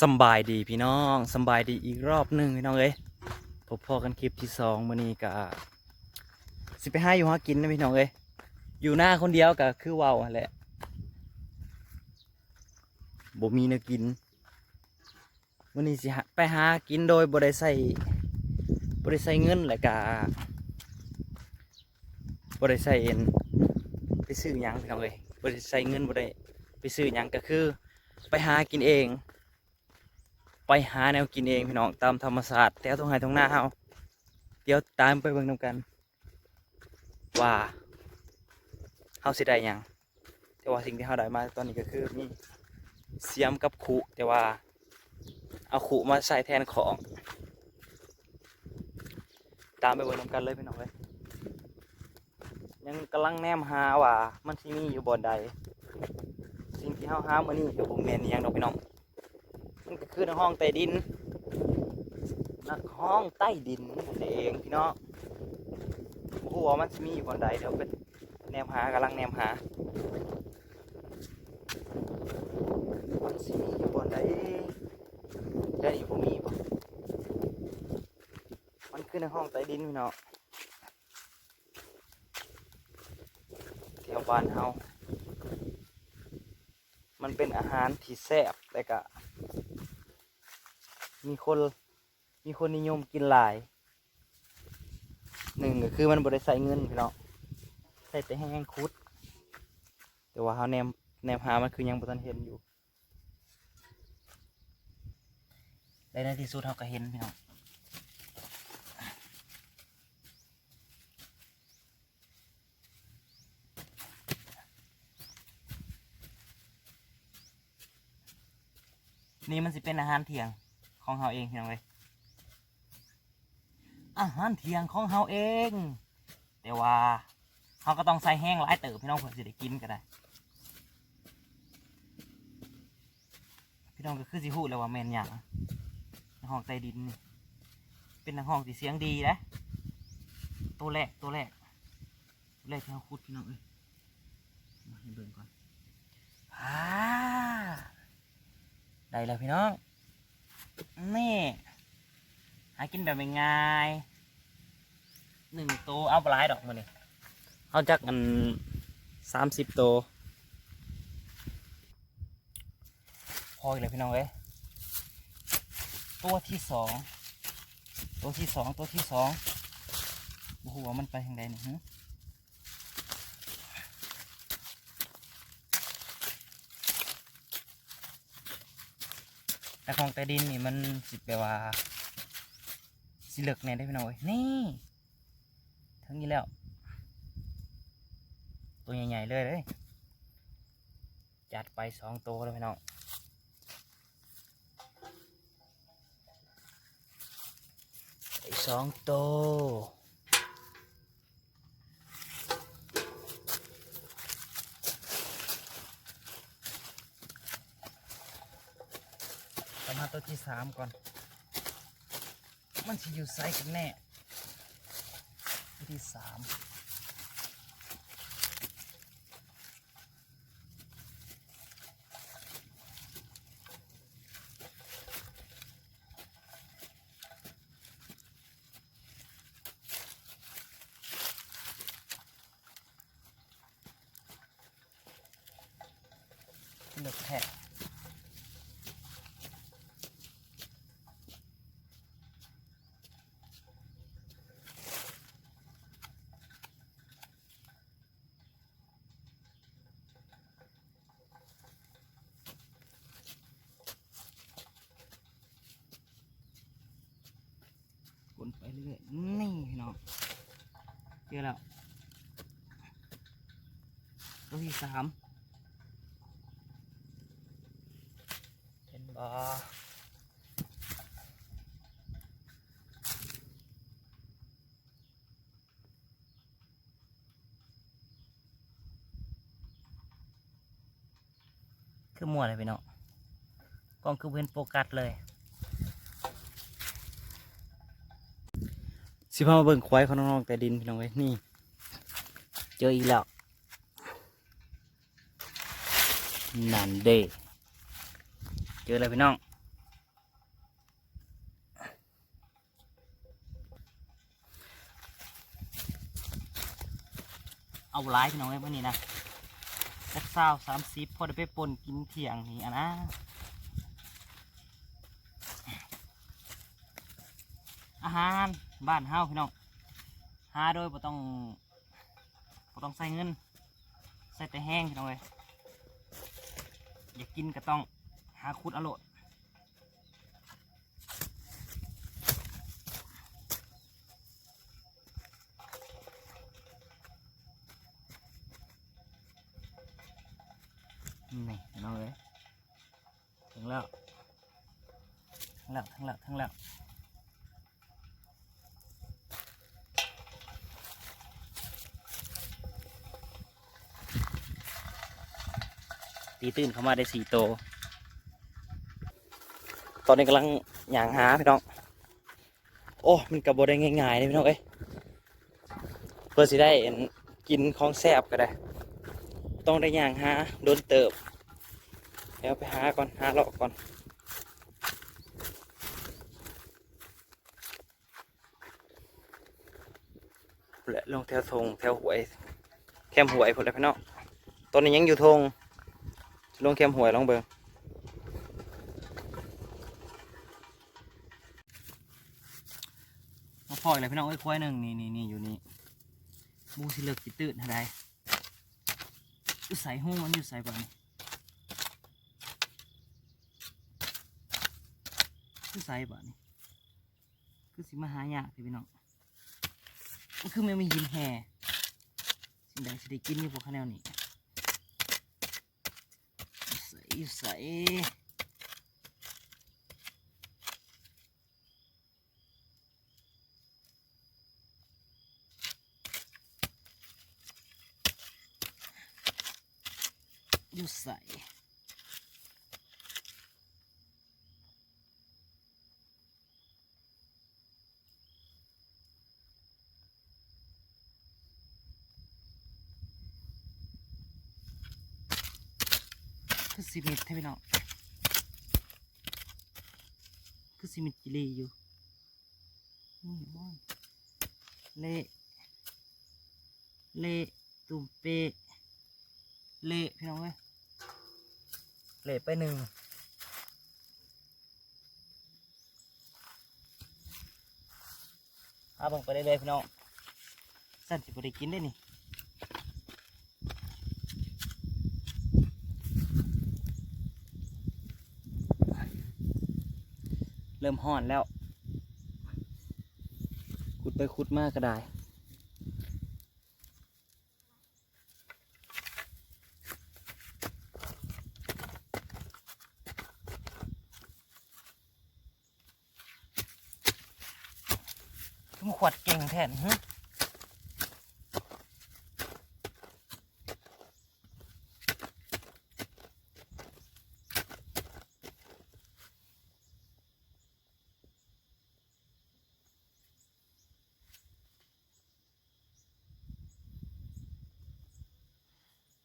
สบายดีพี่น้องสบายดีอีกรอบหนึ่งพี่น้องเอ้ยพบพอกันคลิปที่สองมื้อนี้ก็สิไปห้าอยู่หากินนะพี่น้องเอ้ยอยู่หน้าคนเดียวก็คือเว้าหั่นแหละบ่มีนวกินมื้อนี้สิไปหากินโดยบ่ได้ใส่บ่ได้ใส่เงินและก็บ่ได้ใส่เอ็นไปซื้อหยังพี่น้องเอ้ยบ่ได้ใส่เงินบ่ได้ไปซื้อหยังก็คือ ไปหากินเอง ไปหาแนวกินเองพี่น้องตามธรรมศาสตร์แถวตรงไหนตรงหน้าเฮาเดี๋ยวตามไปเบิ่งนำกัน ว่าเฮาสิได้หยังแต่ว่าสิ่งที่เฮาได้มาตอนนี้ก็คือมีเสียมกับขุแต่ว่าเอาขุมาใส่แทนของ ตามไปเบิ่งนำกันเลยพี่น้องเลยยังกำลังแนมหาว่ามันสิมีอยู่บ่อนใด สิ่งที่เฮาหามื้อนี้ก็บ่แม่นอิหยังดอกพี่น้อง มันก็คือในห้องใต้ดินนักห้องใต้ดินนั่นเองพี่น้องโอ้โหว่ามันจะมีอยู่บนใดเดี๋ยวเป็นแนมหากำลังแนมหามันสิมีอยู่บนใดได้อยู่บ่มีบ่มันคือในห้องใต้ดินพี่น้องแถวบ้านเฮามันเป็นอาหารที่แซ่บแต่ก็ มีคน มีคนนิยมกินหลายหนึ่งก็คือมันบริใส่เงินพี่น้องใส่แต่แห้งคุด แต่ว่าเขาแนมแนมหามันคือยังบทันเห็นอยู่ได้ในที่สุดเขาก็เห็นพี่น้องนี่มันสิเป็นอาหารเที่ยง ของเฮาเองพี่น้องเลยอาหารเที่ยงของเฮาเอง แต่ว่าเฮาก็ต้องใส่แห้งหลายเติบพี่น้องเพื่อสิได้กินก็ได้ พี่น้องก็คือสิฮู้แล้วว่าแมนหยังนห้องใต้ดินนี่เป็นนห้องที่เสียงดีนะตัวแรกตัวแรกตัวแรกที่เฮาขุดพี่น้องเอ้ยมาให้เบิ่งก่อนอได้แล้วพี่น้อง นี่ หากินแบบง่ายๆหนึ่งตัวเอาปลายดอกมาเนี่ยเอาจากอันสามสิบตัวพออีกเลยพี่น้องเอ้ยตัวที่สองตัวที่สองตัวที่สองโอ้โหว่ามันไปทางใดเนี่ยฮะ แต่ของใต้ดินนี่มันสิแบบว่าสิเลือกแน่ได้พี่น้อยนี่ทั้งนี้แล้ว ตัวใหญ่ๆเลยเลยจัดไปสองตัวเลยพี่น้องไปสองตัว ตัวที่สามก่อน มันจะอยู่ไซส์กันแน่ตัวที่สามเลือกแท้วนไป เรื่อยๆนี่พี่น้อเจอแล้วตัวที่สามเห็นบ่คือมัวเลยพี่น้องกล้องคือเว้นโฟกัสเลย สิพามาเบิ่งควายเขาน้องๆแต่ดินพี่น้องเอ้ยนี่ เจออีกแล้วนันเดเจอแล้วพี่น้องเอาไล่พี่น้องเอ้ยเมื่นี้นะสักเศร้าสามสิบพอได้ไปปนกินเถียงนี่อะนะอาหาร บ้านเฮาพี่น้องหาโดยบ่ต้องบ่ต้องใส่เงิน ใส่แต่แห้งพี่น้องเลยอยากกินก็ต้องหาคุดอาโลดนี่พี่น้องเลยถึงแล้วถึงแล้วถึงแล้วถึงแล้ว ตีตื่นเข้ามาได้สี่โตวตอนนี้กำลังหยางหาพี่น้อง โอ้มันกระโบได้ง่ายๆเลยพี่น้องเอ้ยเพื่อสิได้กินของแซ่บก็ได้ ต้องได้หยางหาโดนเติบเดี๋ยวไปหาก่อนหาเลาะก่อนและลงแถวทงแถวหวย แคมหวยพอแล้วพี่น้องตอนนี้ยังอยู่ทง ลงแคมหวยลองเบิ่งมาพออีกเลยพี่น้องไอ้ยควายหนึ่งนี่นี่นี่อยู่นี่มูสิเลิกจิตื่นอะไรอยู่ใส่หูมันอยู่ใส่บ้านคือใส่บ้านคือสิมาหายากสิพี่น้องมันคือไม่มีหินแห่สิ่งใดสิได้กินอยู่พวกข้าวแนวนี้ ใส่ใส่ คือสิมิตให้พี่น้องคือสิมิตกิเลอยู่นี่ว่าเละเละตุ่มเปะเละพี่น้องเว้ยเละไปหนึ่งอาบังไปได้เลยพี่น้องสั่นสิบได้กินได้นี่ เริ่มห่อนแล้ว ขุดไปขุดมากก็ได้ทุ่มขวดเก่งแทนฮะ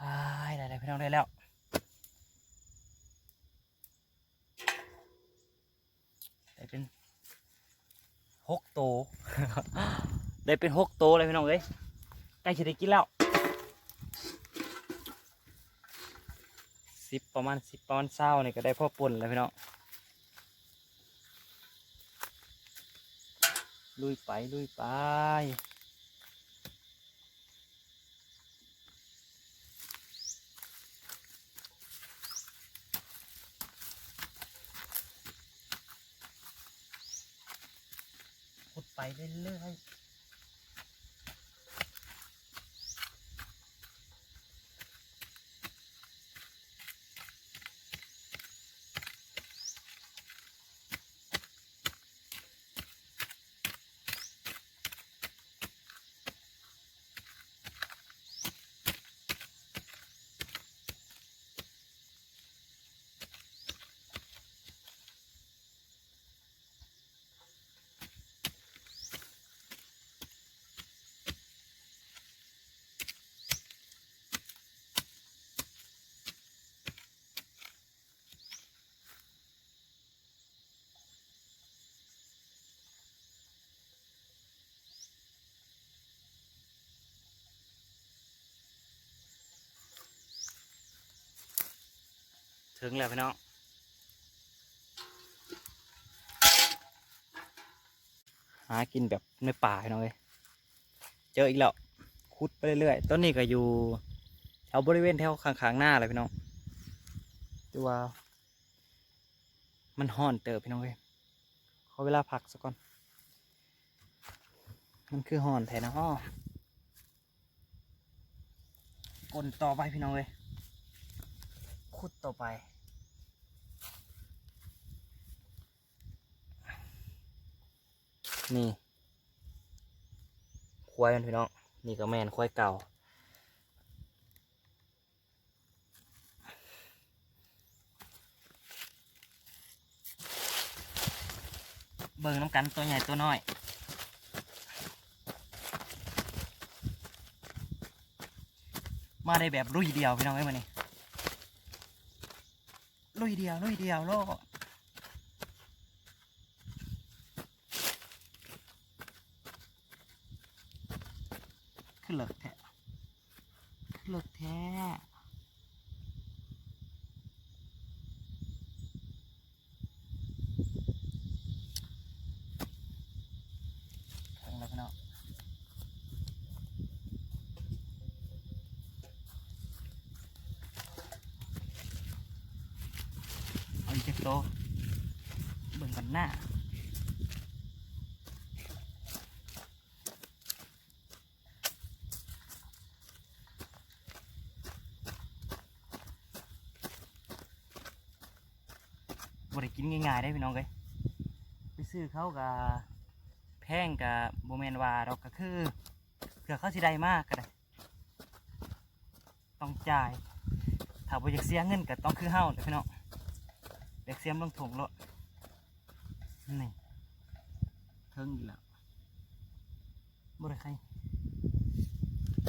อ้ายได้ๆพี่น้องได้แล้ว ได้ เป็นหกโต ได้เป็นหกโตเลยพี่น้องเอ้ยใกล้จะได้กินแล้วสิบประมาณสิบประมาณเศร้านี่ก็ได้พ่อปุ่นแล้วพี่น้องลุยไปลุยไปขุดไป เรื่อย ถึงแล้วพี่น้องหากินแบบในป่าพี่น้องเลยเจออีกแล้วคุดไปเรื่อยๆต้นนี้ก็อยู่แถวบริเวณแถวข้างๆหน้าเลยพี่น้องดูว่า มันห่อนเติบพี่น้องเลยขอเวลาพักสักก่อน มันคือห่อนแทนนะอ้อกลต่อไปพี่น้องเลยขุดต่อไป นี่ควายมันพี่น้อง นี่ก็แมนควายเก่า เบิ่งน้ำกันตัวใหญ่ตัวน้อยมาได้แบบลุยเดียวพี่น้องไอ้ยมานี่ลุยเดียวลุยเดียวโลก ขึ้นเลิกแท้เลิกแท้ถึงแล้วพี่น้องเอาอีกจักโตเบิ่งกันหน้า บริกินง่ายๆได้พี่น้องเลยไปซื้อเขากับแพงกับโบแมนวาเราก็คือเผื่อเขาสิได้มากก็ได้ต้องจ่ายถ้าบ่อยากเสียเงินก็ต้องคือเฮาเด้อพี่น้องเด็กเสียมลงถุงรถนี่เทิงอีกแล้วบริใคร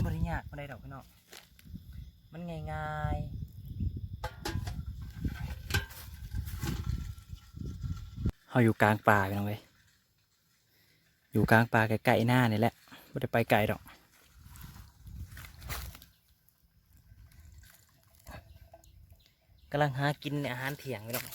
บริยากมาได้ดอกพี่น้องมันง่ายง่ายๆ เฮาอยู่กลางป่าพี่น้องเว้ยอยู่กลางป่าใกล้ๆหน้านี่แหละไม่ได้ไปไกลหรอกกำลังหากินอาหารเถียงพี่น้อง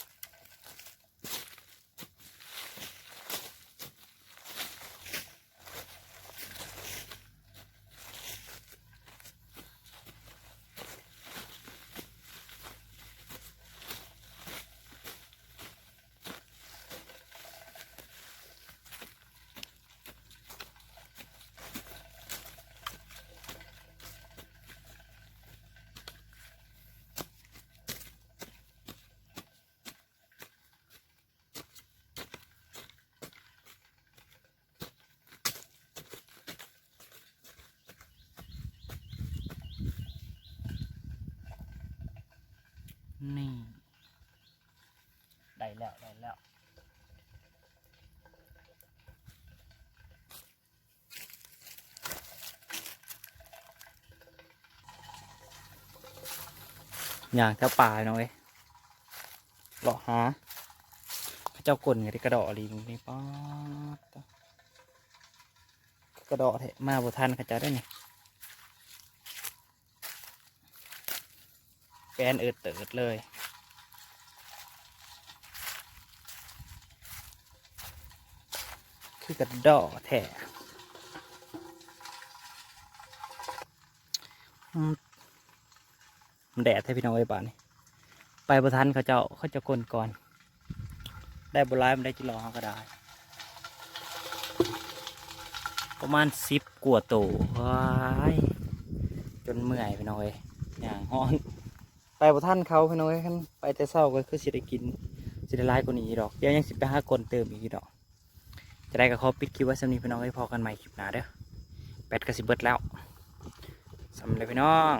นี่ ได้แล้ว ได้แล้วอย่างเจ้าป่าเนาะเว้ยเลาะหาพระเจ้ากลนไงที่กระดอกลิงนี่ป๊าดกระดอกเถอะมาบ่ทันขาเจะได้เนี่ย แปนเอิดเติดเลยคือกระดอแท้มันแดดให้พี่น้องไอ้บ้านนี่ไปประทันเขาเจ้าเขาจะกลนก่อน ได้บรายมันได้จิรอเขาก็ได้ ประมาณสิบกว่าตัวว้ายจนเมื่อยพี่น้องเอ้ยอย่างห้อน ไปพวกท่านเขาพี่น้องเอ้ยคันไปแต่เศร้าก็คือสิได้กินสิได้ร้ายกว่านี้ดอกเดี๋ยวยังสิไปหากลเติมอีกดอก จะได้กับเขาปิดคลิปไว้สำนีพี่น้องให้พอกันใหม่คลิปหน้าเด้อแปดกระสิบเบิดแล้วสำหรับพี่น้อง